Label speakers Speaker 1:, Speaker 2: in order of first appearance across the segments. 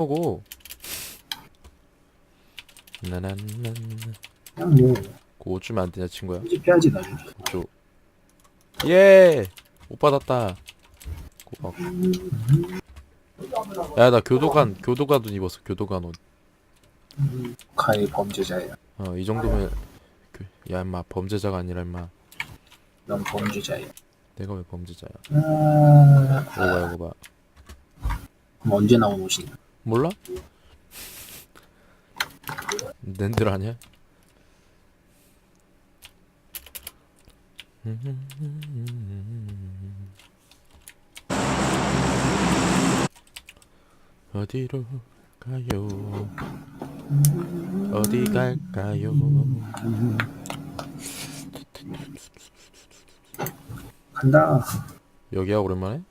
Speaker 1: 거고. 나나나나.
Speaker 2: 그냥 뭐
Speaker 1: 그거 주면 안 되냐 친구야?
Speaker 2: 편집해야지 나중에
Speaker 1: 줘. 예. 못 받았다. 고마워. 야나 교도관 교도관 옷 입었어 교도관 옷.
Speaker 2: 가해 범죄자야
Speaker 1: 어이 정도면 그, 야 임마 범죄자가 아니라 임마
Speaker 2: 넌 범죄자야
Speaker 1: 내가 왜 범죄자야?
Speaker 2: 아,
Speaker 1: 이거 봐 이거 봐.
Speaker 2: 그럼 언제 나온 옷이냐
Speaker 1: 몰라? 낸들 아니야? 어디로 가요? 어디 갈까요?
Speaker 2: 간다
Speaker 1: 여기야 오랜만에?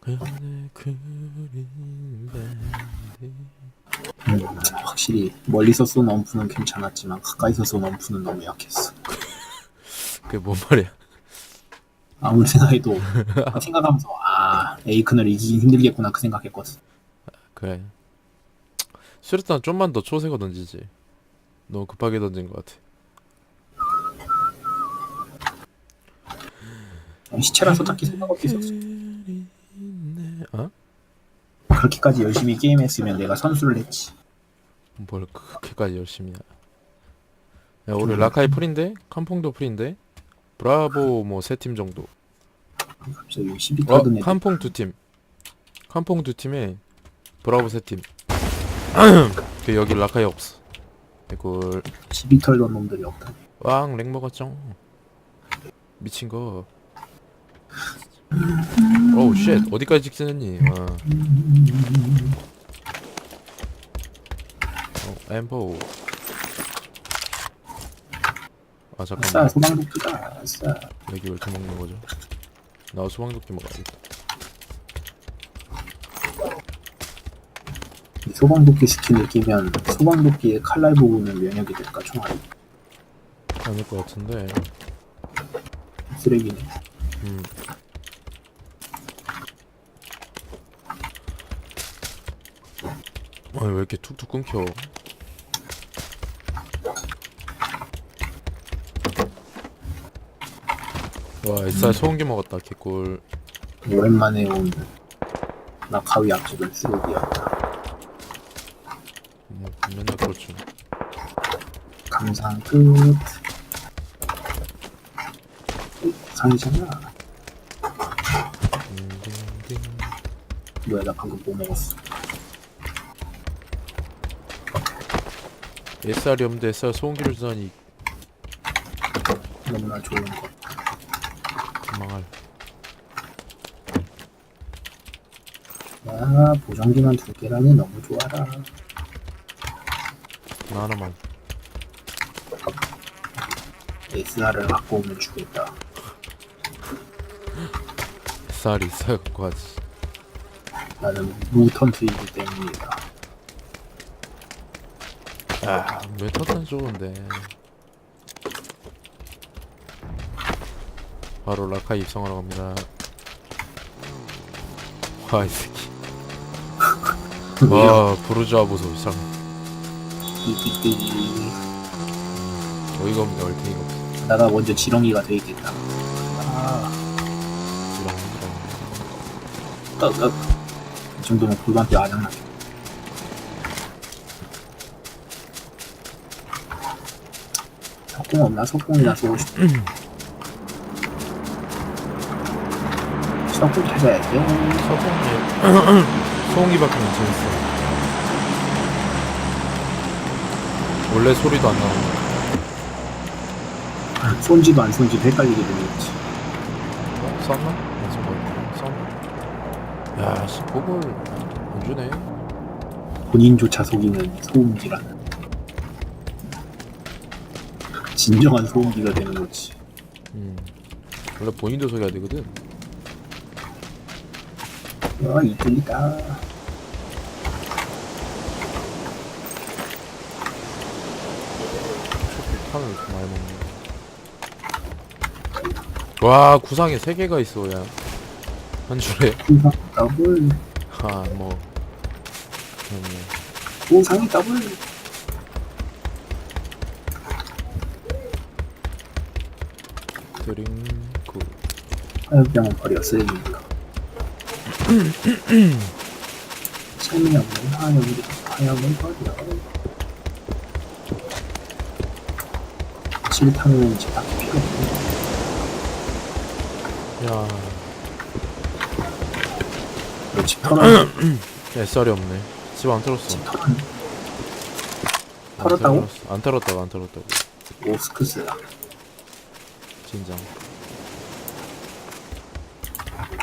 Speaker 1: 그대 그린 밴드
Speaker 2: 음, 확실히 멀리서 쏜 엄프는 괜찮았지만 가까이서 쏜 엄프는 너무 약했어
Speaker 1: 그게 뭔 말이야?
Speaker 2: 아무리 생각해도 생각하면서 아 에이큰을 이기긴 힘들겠구나 그 생각했거든
Speaker 1: 그래. 수류탄 좀만 더 초세고 던지지. 너무 급하게 던진 것 같아.
Speaker 2: 시체라서 딱히 생각 없게 썼어
Speaker 1: 어?
Speaker 2: 그렇게까지 열심히 게임했으면 내가 선수를 했지
Speaker 1: 뭘 그렇게까지 열심히 해. 야, 우리 라카이 풀인데? 칸퐁도 풀인데? 브라보 뭐 세 팀 정도.
Speaker 2: 갑자기 시비
Speaker 1: 어,
Speaker 2: 터든 애들
Speaker 1: 칸퐁 두 팀. 칸퐁 두 팀에 브라보 세 팀. 그 여기 라카이 없어. 이걸
Speaker 2: 시비 털던 놈들이 없다
Speaker 1: 왕렉 먹었죠. 미친 거. 오우 쉣 어디까지 직진했니? 와. 어, 엠보. 아
Speaker 2: 아싸
Speaker 1: 잠깐만
Speaker 2: 소방독기다 아싸
Speaker 1: 여기 왜 이렇게 먹는 거죠? 나 소방도끼 먹어야겠다.
Speaker 2: 이 소방도끼 스킨을 끼면 소방도끼의 칼날 부분은 면역이 될까 총알이
Speaker 1: 아닐 것 같은데.
Speaker 2: 쓰레기네
Speaker 1: 음. 아니 왜 이렇게 툭툭 끊겨? 와 SR 소음기 먹었다 개꿀.
Speaker 2: 오랜만에 온 나카위 앞집은 쓰레기였다.
Speaker 1: 뭐 맨날 그렇죠
Speaker 2: 감상 끝. 상이잖아
Speaker 1: 딩딩딩.
Speaker 2: 뭐야 나 방금 뭐 먹었어?
Speaker 1: SR이 없는데 SR 소음기를 주다니.
Speaker 2: 너무나 좋은 것
Speaker 1: 망할
Speaker 2: 야, 보정기만 두 개라니 너무 좋아라.
Speaker 1: 나 하나만
Speaker 2: SR을 갖고 오면.
Speaker 1: SR이 있어야 갖고 하지
Speaker 2: 나는 무턴트이기 때문이다.
Speaker 1: 아 메타탄 좋은데 바로 라카 입성하러 갑니다 와 이 새끼 와 부르주아 보소 이상
Speaker 2: 띠띠띠.
Speaker 1: 어이가 없네 얼탱이가 없어
Speaker 2: 나가 먼저 지렁이가 돼 있겠다. 아,
Speaker 1: 이런 이런
Speaker 2: 떡, 떡. 이 정도면 골반뼈 아작나. 석궁 없나? 석궁이나 쏘고 싶다. 석궁 찾아야 돼.
Speaker 1: 서송이 소음기 바뀌면 재밌어 원래 소리도 안 나오는 거야
Speaker 2: 손지도 안 손지도 헷갈리게 되겠지.
Speaker 1: 어? 쐈나? 안 쓴 거야 쐈나? 야씨 그걸 안 주네
Speaker 2: 본인조차 속이는 소음기라는 진정한 소음기가 되는 거지
Speaker 1: 음 원래 본인도 소개해야 되거든
Speaker 2: 어, 이쪽이다.
Speaker 1: 탄을 이렇게 많이 먹네. 와 구상에 세 개가 있어 야. 한 줄에.
Speaker 2: 우상 더블.
Speaker 1: 아 뭐. 그렇네.
Speaker 2: 우상이 더블.
Speaker 1: 드링크.
Speaker 2: 화염병은 버려 쓰레기니 까. 재미없는 화염을 화염을 버려. 실탄은 이제 딱 필요 없고 야집 털어
Speaker 1: SR이 없네. 집 안 털었어.
Speaker 2: 집 털어
Speaker 1: 안
Speaker 2: 털었다고?
Speaker 1: 털었어. 안 털었다고 안 털었다고.
Speaker 2: 오스크스다.
Speaker 1: 진장.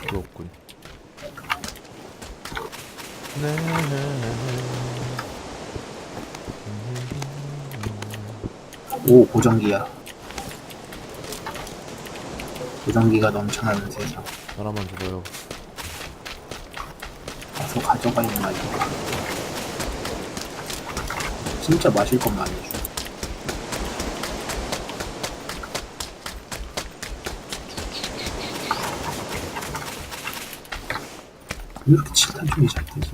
Speaker 1: 그렇군. 네.
Speaker 2: 오 고정기야. 고정기가 넘쳐나는 세상.
Speaker 1: 하나만 줘봐요.
Speaker 2: 가서 가져가 있는 말이야. 진짜 마실 건 많이 줘. 왜 이렇게 칠탄 쪽이 잘 되지?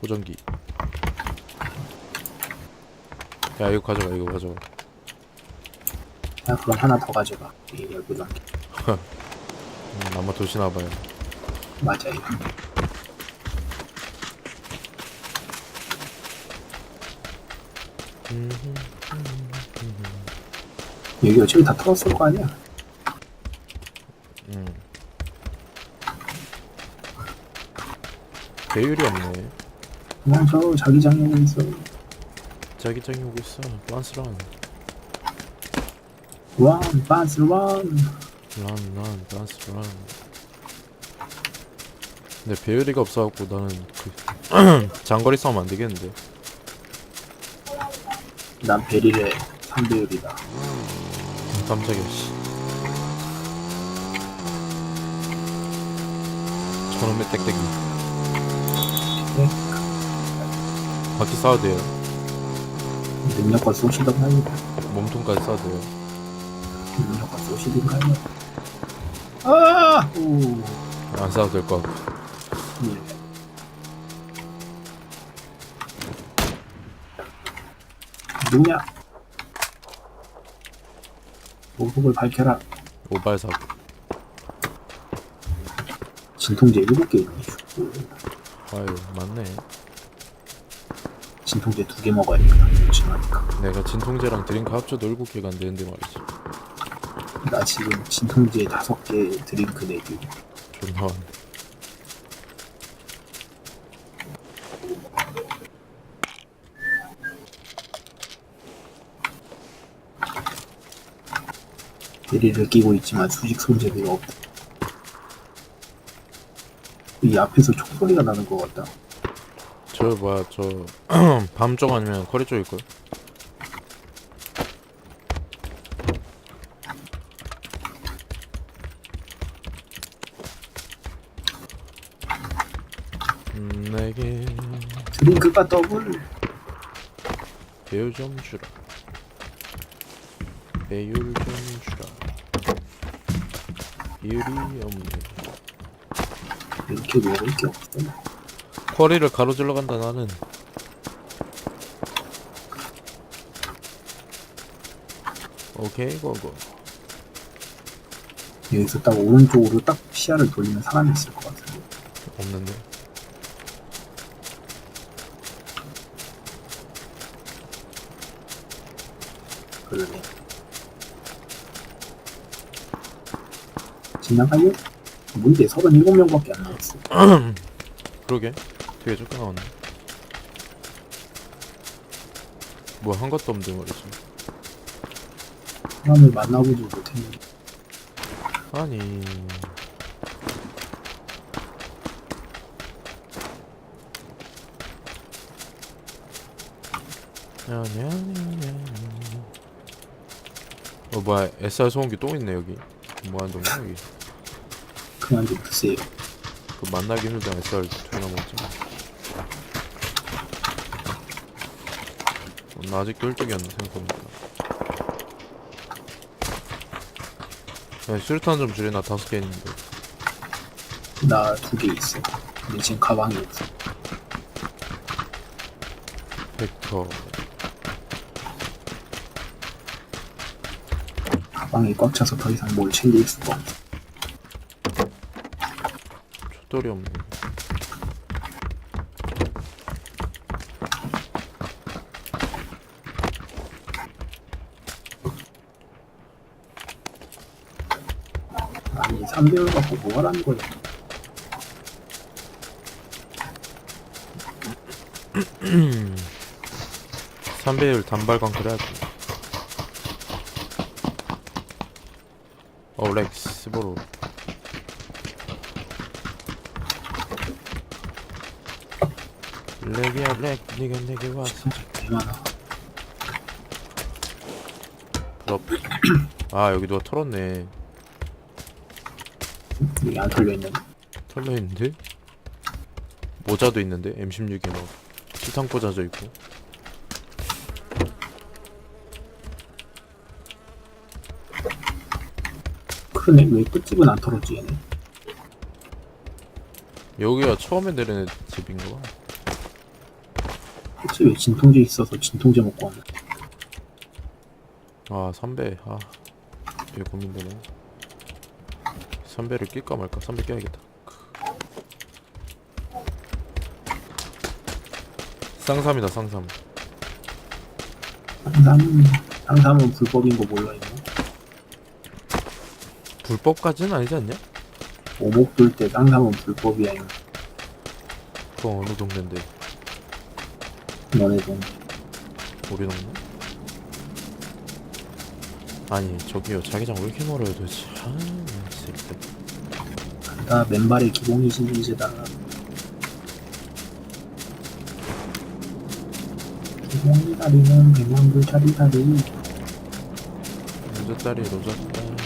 Speaker 1: 보정기. 야 이거 가져가 이거 가져가.
Speaker 2: 야 그럼 하나 더 가져가. 이 열고정기.
Speaker 1: 음, 아마 도시나봐요.
Speaker 2: 맞아요. 여기 어차피 다 털었을 거 아니야?
Speaker 1: 음. 배율이 없네.
Speaker 2: 도망쳐 자기장이 오고 있어.
Speaker 1: 자기장이 오고 있어. 빤스런.
Speaker 2: 원.
Speaker 1: 란, 란, 빤스 란. 근데 배율이가 없어갖고 나는 그 장거리 싸움 안 되겠는데.
Speaker 2: 난 베릴의 3배율이다.
Speaker 1: 깜짝이야 씨. 저놈의 땡땡이.
Speaker 2: 네.
Speaker 1: 바퀴 싸워도 돼요.
Speaker 2: 능력과 쏘시던가 요?
Speaker 1: 몸통까지 싸워도 돼요.
Speaker 2: 능력과 쏘시던가 요? 아! 오.
Speaker 1: 안 싸워도 될 것 같고.
Speaker 2: 예. 누구냐? 모국을 밝혀라.
Speaker 1: 오발 사고.
Speaker 2: 진통제 7개 있네.
Speaker 1: 아유 맞네.
Speaker 2: 진통제 2개 먹어야겠다. 조심하니까.
Speaker 1: 내가 진통제랑 드링크 합쳐도 7개가 안 되는데 말이지.
Speaker 2: 나 지금 진통제 5개 드링크 4개.
Speaker 1: 존나 많네.
Speaker 2: 베리를 끼고 있지만 수직 손잡이가 없다. 이 앞에서 총소리가 나는 것 같다.
Speaker 1: 저 뭐야 저 밤쪽 아니면 커리 쪽일걸? 음, 내게
Speaker 2: 드링크가 더블.
Speaker 1: 배율 좀 주라 배율 좀 주라 배율이 없네
Speaker 2: 이렇게 먹을 게 없어.
Speaker 1: 커리를 가로질러 간다 나는 오케이 고고
Speaker 2: 여기서 딱 오른쪽으로 딱 시야를 돌리는 사람이 있을 것 같은데.
Speaker 1: 없는데
Speaker 2: 그러네. 지나가요? 뭔데 37명밖에 안 나왔어.
Speaker 1: 그러게. 되게 적게 나왔네. 뭐한 것도 없는데 말이지.
Speaker 2: 사람을 만나보지 못했는데.
Speaker 1: 아니. 야냐냐냐 어 뭐야. SR 소음기 또 있네 여기. 뭐하는 동네 여기
Speaker 2: 그냥 좀 드세요.
Speaker 1: 그 만나기 힘든 SR 존나 먹지 어, 나 아직도 1등이었네 생각해보니까 야 수류탄 좀 줄여 나 다섯 개 있는데
Speaker 2: 나 두 개 있어. 근데 지금 가방이 없어.
Speaker 1: 벡터
Speaker 2: 가방이 꽉 차서 더 이상 뭘 챙길 수가 없어.
Speaker 1: 초돌이 없네.
Speaker 2: 아니 3배율 갖고 뭐 하라는 거야.
Speaker 1: 삼배율 단발광 그래야지. 어 렉스 보로 렉이야 렉 니가 내게 왔어. 부럽 아 여기 누가 털었네.
Speaker 2: 여기 안 털려있는
Speaker 1: 털려있는데? 모자도 있는데? M16에 막 실탄 꽂아져 있고.
Speaker 2: 그러네. 왜 끝집은 안 털었지 얘네?
Speaker 1: 여기가 처음에 내리는 집인가? 봐
Speaker 2: 끝집에 진통제 있어서 진통제 먹고 왔네
Speaker 1: 아, 3배. 아, 이게 고민되네. 3배를 낄까 말까? 3배 껴야겠다. 쌍삼이다, 쌍삼.
Speaker 2: 상삼은 상삼은 불법인 거 몰라 이거
Speaker 1: 불법까지는 아니지 않냐?
Speaker 2: 오목 돌때 상삼은 불법이야 이거
Speaker 1: 그거 어느 동네인데?
Speaker 2: 너네 돈
Speaker 1: 우리 동네? 아니, 저기요. 자기장 왜 이렇게 멀어요, 도대체. 아, 이 새끼들.
Speaker 2: 나 맨발의 기본이신 이제다 기본이 다리는 백만불 짜리 다리
Speaker 1: 로자딸이, 로자딸.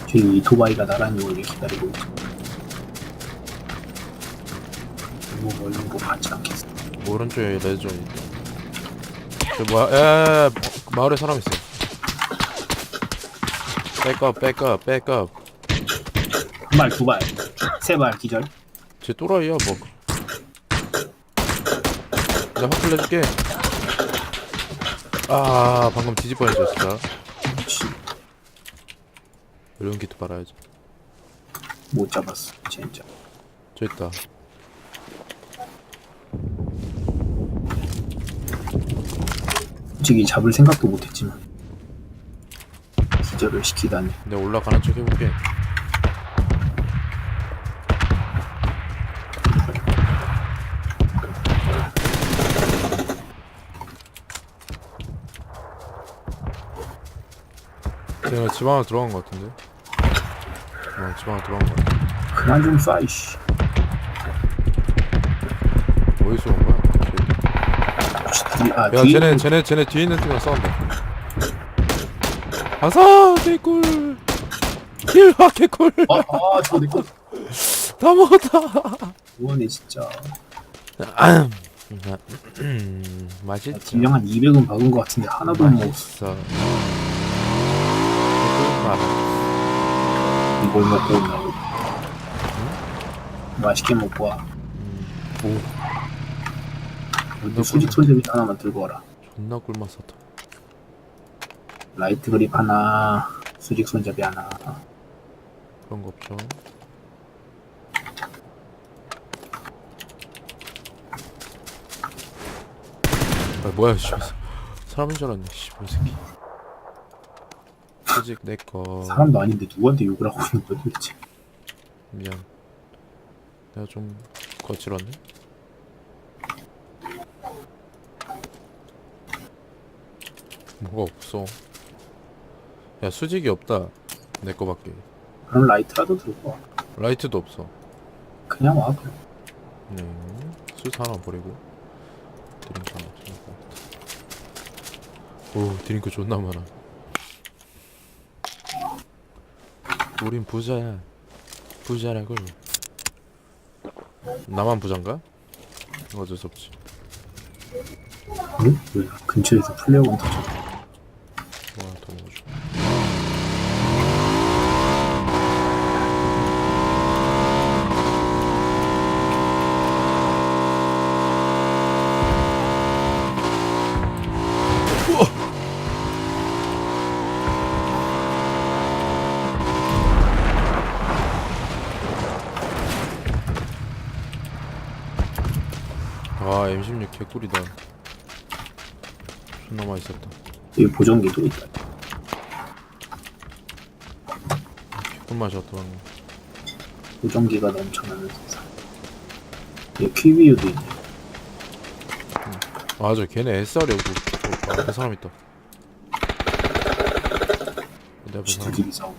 Speaker 2: 저기 이토바이가 나란히 오길 기다리고 있어 뭐 멀는 거 같지 않겠어
Speaker 1: 오른쪽에 레전 있다. 저 뭐야? 야, 마을에 사람 있어. 백업, 백업, 백업.
Speaker 2: 한 발, 두 발, 세 발 기절
Speaker 1: 쟤 또라이야 뭐. 내가 화풀 내줄게. 아 방금 뒤집 뻔했어 진짜.
Speaker 2: 씨,
Speaker 1: 이런 기도 빨아야지.
Speaker 2: 못 잡았어 진짜
Speaker 1: 저 있다.
Speaker 2: 솔직히 잡을 생각도 못했지만 기절을 시키다니
Speaker 1: 내가 올라가는 척 해볼게. 쟤가 집 안으로 들어간 것 같은데? 어, 집 안으로 들어간 것 같아.
Speaker 2: 그만 좀 쏴, 이씨
Speaker 1: 어디서?
Speaker 2: 혹시 둘이, 아,
Speaker 1: 야,
Speaker 2: 뒤에
Speaker 1: 쟤네, 쟤네, 쟤네 뒤에 있는 팀이랑 싸운다. 아사! 개꿀! 힐! 아, 개꿀!
Speaker 2: 아, 아 저거 내거
Speaker 1: 다 먹었다!
Speaker 2: 뭐하네 진짜
Speaker 1: 음, 맛있죠.
Speaker 2: 딜량 한 200은 박은 것 같은데 하나도 못 먹었어
Speaker 1: 맛있어. 개꿀 맛.
Speaker 2: 이걸 먹고 온다고 맛있게 먹고 와
Speaker 1: 음, 오,
Speaker 2: 근데 수직 손잡이 하나만 들고 와라
Speaker 1: 존나 꿀맛 샀다.
Speaker 2: 라이트 그립 하나 수직 손잡이 하나
Speaker 1: 그런 거 없죠. 아, 뭐야, 씨. 사람인 줄 알았네, 씨, 이 새끼. 수직 내꺼.
Speaker 2: 사람도 아닌데 누구한테 욕을 하고 있는 거야 도대체
Speaker 1: 미안. 내가 좀 거칠었네. 뭐가 없어. 야 수직이 없다. 내 거밖에.
Speaker 2: 그럼 라이트라도 들고 와
Speaker 1: 라이트도 없어.
Speaker 2: 그냥 와 그럼
Speaker 1: 네. 수사 하나 버리고. 드링크 하나 챙겨. 오 드링크 존나 많아. 우린 부자야 부자라고 나만 부자인가? 어쩔 수 없지
Speaker 2: 응? 왜 근처에서 플레어건 터져
Speaker 1: 와 더 먹어줘 아 M16 개꿀이다. 존나 맛있었다.
Speaker 2: 여기 보정기도 있다
Speaker 1: 개꿀 맛이었다 방금.
Speaker 2: 보정기가 넘쳐나는 세상. 여기 퀴비유도 있네.
Speaker 1: 맞아 걔네 SR이야 그, 그 앞에 사람 있다 내 앞에 사람.
Speaker 2: 지들끼리 싸우고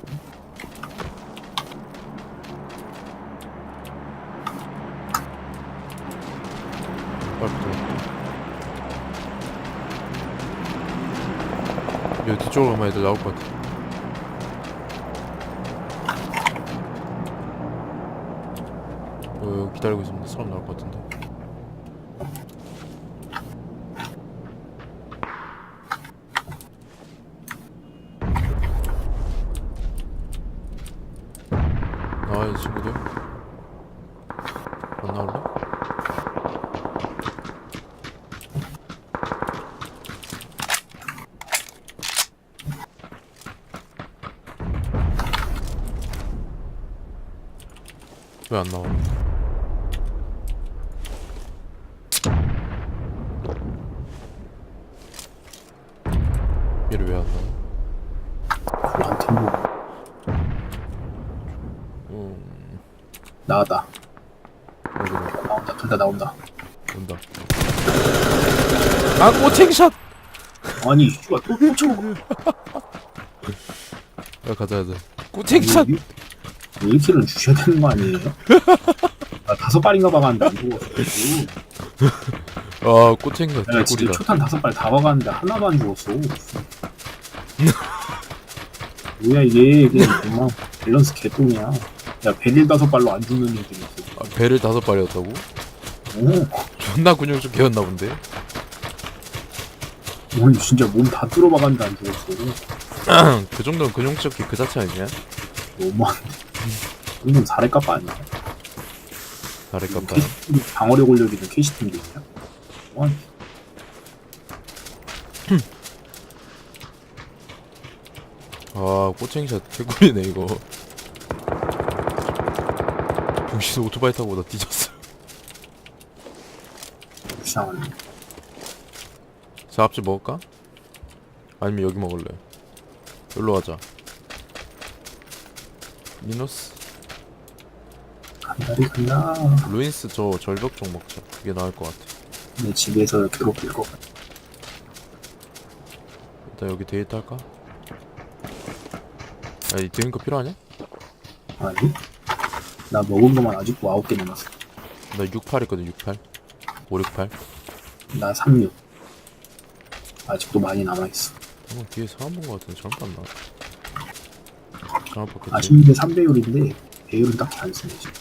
Speaker 1: 빨리 붙어 여기 뒤쪽으로 오면 애들 나올 것 같아 어, 여기 기다리고 있으면 사람 나올 것 같은데 나와 이 친구들 안 나올래? 왜 안 나와? 얘를 왜 안 나와?
Speaker 2: 그한테 뭐
Speaker 1: 음,
Speaker 2: 나왔다
Speaker 1: 어디로
Speaker 2: 나온다 둘 다 나온다
Speaker 1: 온다. 아 꼬챙샷!
Speaker 2: 아니 씨발 또 쫓아
Speaker 1: 야 가자 가자. 꼬챙샷!
Speaker 2: 1킬은 주셔야 되는 거 아니에요? 아, 다섯 발인가 박았는데 안 죽었어
Speaker 1: 아 꼬챙샷
Speaker 2: 내가 지금
Speaker 1: 개꿀이다.
Speaker 2: 초탄 다섯 발다 박았는데 하나도 안 죽었어 뭐야 이게 이게 정말 밸런스 개똥이야 야 베릴 다섯 발로 안 죽는 애들이 있어
Speaker 1: 아, 배를 다섯 발이었다고?
Speaker 2: 오,
Speaker 1: 존나 근육 좀 개었나 본데.
Speaker 2: 오늘 진짜 몸 다 뚫어 박았는데 안 죽었어
Speaker 1: 그 정도는 근육적기 그 자체 아니냐?
Speaker 2: 너무한데 이건 사례 값 아니야
Speaker 1: 다를까봐.
Speaker 2: 캐시팀 방어력 올려주는 캐시팀도 있냐? 와,
Speaker 1: 아 꼬챙샷 개꿀이네 이거. 동신 오토바이 타고 나 뒤졌어.
Speaker 2: 불쌍하네
Speaker 1: 자 앞집 먹을까? 아니면 여기 먹을래? 여기로 가자. 미노스?
Speaker 2: 간다리 간다
Speaker 1: 루인스 저 절벽 쪽 먹자. 그게 나을 것 같아.
Speaker 2: 내 집에서 괴롭힐 것 같아
Speaker 1: 일단 여기 데이트 할까? 야, 이 드링크 필요하냐?
Speaker 2: 아니? 나 먹은 것만 아직도 아홉 개 남았어
Speaker 1: 나 68 있거든, 68. 568.
Speaker 2: 나 36. 아직도 많이 남아있어.
Speaker 1: 어, 뒤에 사람 본거 같은데 잘못 봤나? 잘못 봤겠지?
Speaker 2: 아쉽는 게 3배율인데, 배율은 딱히 안 쓰네, 지금.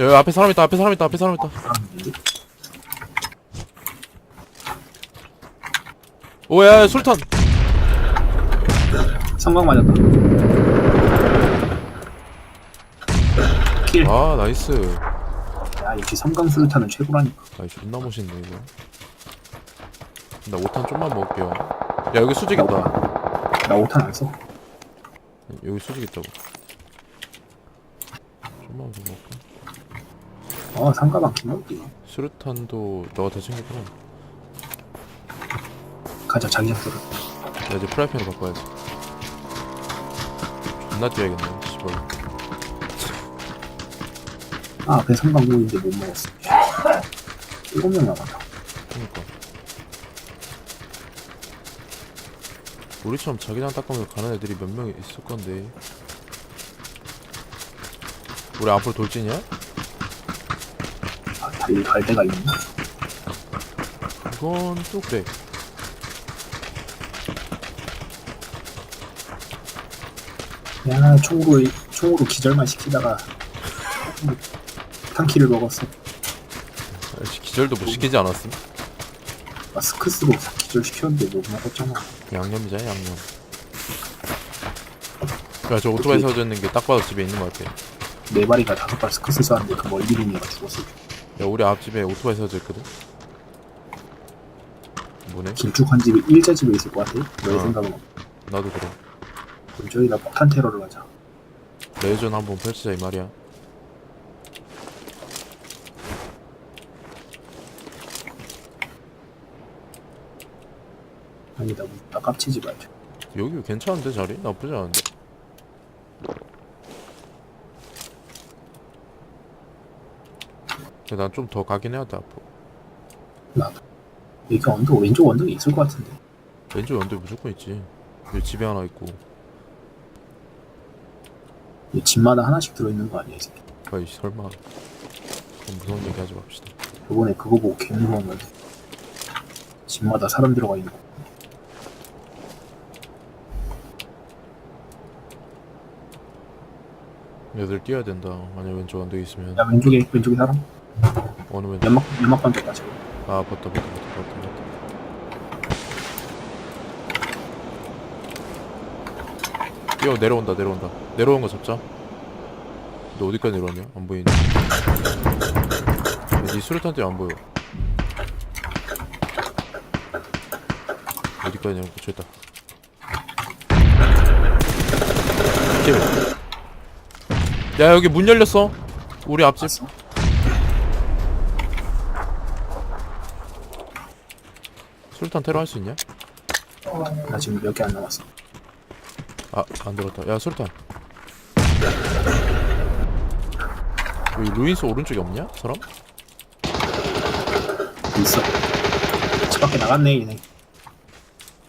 Speaker 1: 야, 여기 앞에 사람 있다, 앞에 사람 있다, 앞에 사람 있다.
Speaker 2: 사람인데?
Speaker 1: 오, 야, 야, 술탄!
Speaker 2: 성광 맞았다. 킬.
Speaker 1: 아, 나이스.
Speaker 2: 야, 역시 삼강 수류탄은 최고라니까.
Speaker 1: 아이, 존나 멋있네, 이거. 나 5탄 좀만 먹을게요. 야, 여기 수직 있다.
Speaker 2: 나 5탄 안 써.
Speaker 1: 여기 수직 있다고. 좀만 더 먹을까?
Speaker 2: 아, 상가방 기막기.
Speaker 1: 수류탄도 너가 다 챙겼구나.
Speaker 2: 가자, 들어.
Speaker 1: 야, 이제 프라이팬으로 바꿔야지. 존나 뛰어야겠네, 씨발.
Speaker 2: 아, 앞에 보이는데 못 먹었어. 7명 남았다.
Speaker 1: 그니까 우리처럼 자기장 닦으면서 가는 애들이 몇 명 있을 건데 우리 앞으로 돌진이야?
Speaker 2: 아, 달리 갈 데가 있나?
Speaker 1: 그건 또 그래
Speaker 2: 야 총으로 총으로 기절만 시키다가 탄키를 먹었어.
Speaker 1: 아이씨, 기절도 못 시키지 않았음?
Speaker 2: 마스크 쓰고 기절 시켰는데 못 먹었잖아.
Speaker 1: 양념이잖아 양념 야저 오토바이 세워져 있는 게 딱 봐도 집에 있는 것 같아
Speaker 2: 네 마리가 다섯 발 스크스 쐈는데 그 멀리 놈이가 죽었어.
Speaker 1: 야 우리 앞집에 오토바이 세워져 있거든? 뭐네?
Speaker 2: 길쭉한 집이 일자 집에 있을 것 같아. 너의
Speaker 1: 어.
Speaker 2: 생각은
Speaker 1: 나도 그래
Speaker 2: 그럼 저희가 폭탄 테러를 하자.
Speaker 1: 레전 한번 펼치자 이 말이야
Speaker 2: 아니다, 나 깝치지 말자.
Speaker 1: 여기 괜찮은데 자리? 나쁘지 않은데? 난 좀 더 가긴 해야 돼 앞으로
Speaker 2: 나도. 여기 언덕 왼쪽 언덕에 있을 것 같은데.
Speaker 1: 왼쪽 연도에 무조건 있지 여기 집에 하나 있고
Speaker 2: 이 집마다 하나씩 들어있는 거 아니야, 이 새끼.
Speaker 1: 아이 설마 그럼 무서운 얘기 하지 맙시다
Speaker 2: 요번에 그거 보고 개 무서운 건데. 집마다 사람 들어가 있는 거.
Speaker 1: 얘들 뛰어야 된다. 만약 왼쪽 언덕에 있으면.
Speaker 2: 야, 왼쪽에, 왼쪽에 사람?
Speaker 1: 어느 왼쪽?
Speaker 2: 연막, 연막 반 쪽 가자.
Speaker 1: 아 봤다 봤다 봤다 봤다 봤다 뛰어 내려온다 내려온다. 내려온 거 잡자. 너 어디까지 내려왔냐? 안 보이네. 니 수류탄 때안 보여. 어디까지 내려온 거? 저기다. 킬. 야 여기 문 열렸어 우리 앞집? 수류탄 테러 할 수 있냐?
Speaker 2: 나 지금 몇 개 안 남았어.
Speaker 1: 아, 안 들었다. 야, 수류탄. 여기 루인스 오른쪽에 없냐? 사람?
Speaker 2: 있어. 집 밖에 나갔네, 얘네.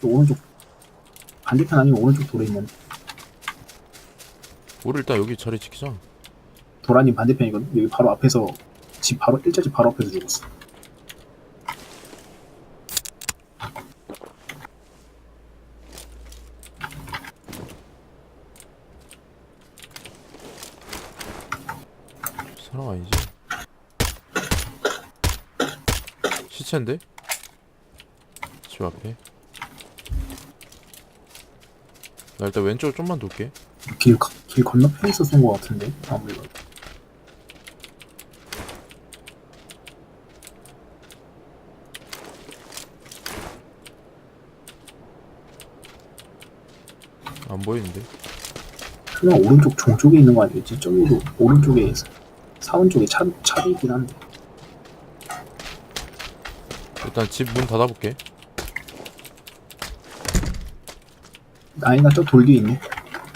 Speaker 2: 또 오른쪽, 반대편 아니면 오른쪽 돌에 있는,
Speaker 1: 우리 일단 여기 자리 지키자.
Speaker 2: 도라님 반대편이거든? 여기 바로 앞에서, 집 바로, 일자 집 바로 앞에서 죽었어.
Speaker 1: 사람 아니지? 시체인데? 집 앞에. 나 일단 왼쪽으로 좀만 돌게.
Speaker 2: 길, 거- 길 건너편에서 쏜것 같은데? 아무래도.
Speaker 1: 안 보이는데?
Speaker 2: 그냥 오른쪽 종 쪽에 있는 거 아니겠지? 저기도 오른쪽에 사원 쪽에 차, 차도 있긴 한데
Speaker 1: 일단 집 문 닫아볼게.
Speaker 2: 아니다 저돌 뒤에 있네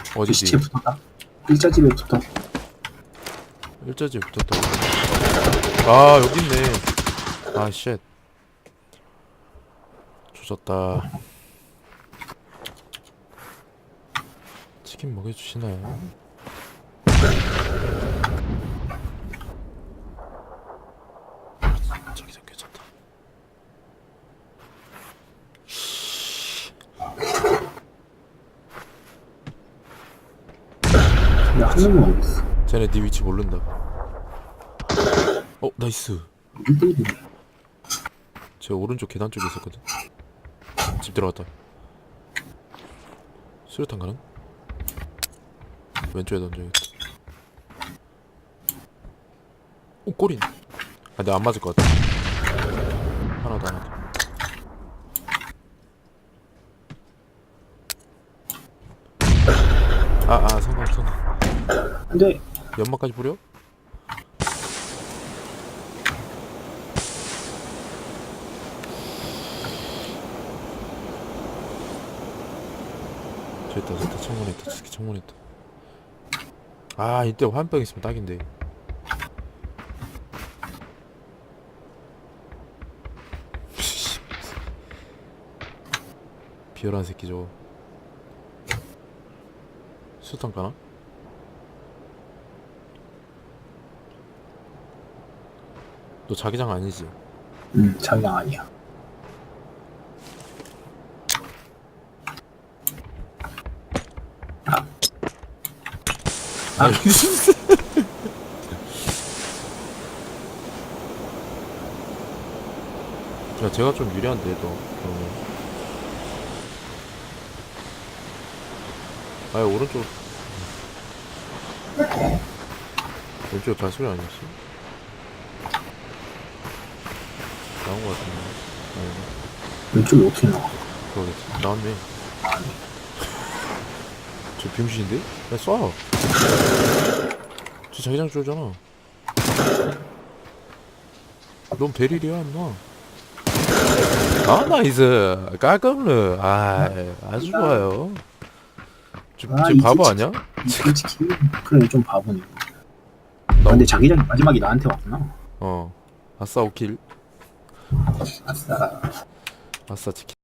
Speaker 2: 저
Speaker 1: 어디
Speaker 2: 시체
Speaker 1: 뒤?
Speaker 2: 붙었다 일자 집에 붙어
Speaker 1: 일자지 붙었다. 아 여기 있네. 아 쉣. 조졌다. 치킨 먹여주시나요? 저기서 괜찮다.
Speaker 2: 근데 한 명은 어디 있어
Speaker 1: 쟤네 네 위치 모른다. 어 나이스.
Speaker 2: 1대1이네
Speaker 1: 제 오른쪽 계단 쪽에 있었거든. 집 들어갔다. 수류탄 가능? 왼쪽에 던져야겠다. 오 꼬린. 아 근데 안 맞을 것 같아. 하나 더 하나 더. 아아 성공 성공.
Speaker 2: 근데
Speaker 1: 연막까지 뿌려? 있다 저기 있다 창문에 있다 저기 창문에 있다 아 이때 화염병 있으면 딱인데 비열한 새끼 저거 수탄 까나? 너 자기장 아니지?
Speaker 2: 음 자기장 아니야 아.
Speaker 1: 야 제가 좀 유리한데 너 그러면 아니 오른쪽 왼쪽에 발소리 아니었어? 나온 거 같은데 아니
Speaker 2: 왼쪽이 어떻게 나와?
Speaker 1: 그러겠지 나왔네 저 병신인데? 야 쏴! 저 자기장 쏘잖아 넌 베릴이야 임마 아 나이스 깔끔르 아 아주 좋아요 저,
Speaker 2: 아,
Speaker 1: 쟤
Speaker 2: 이
Speaker 1: 바보 아니야?
Speaker 2: 솔직히 그래 좀 바보네. 아,
Speaker 1: 나
Speaker 2: 근데 자기장이 마지막에 나한테 왔구나.
Speaker 1: 어 아싸 오킬
Speaker 2: 아싸.
Speaker 1: 아싸 치킨